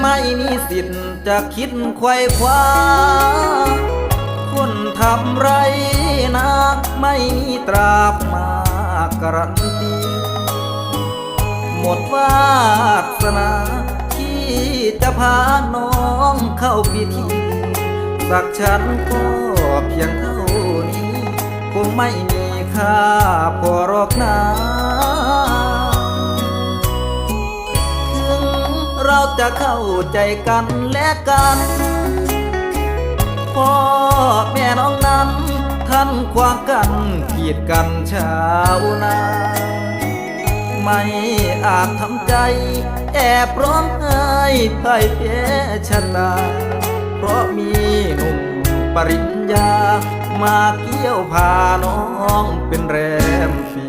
ไม่มีสิทธิ์จะคิดไขว้คว้าคนทำไรนักไม่มีตราบมาการันตีหมดวาสนาที่จะพาน้องเข้าพิธีสักฉันก็เพียงเท่านี้ คงไม่มีค่าพอรอก เราจะเข้าใจกันและกัน พ่อแม่น้องนั้นท่านควางกันขีดกันชาวนา ไม่อาจทำใจ แอบร้องไห้พ่แพ้ชะตา เพราะมีหนุ่มปริญญา มาเกี่ยวพาน้องเป็นแร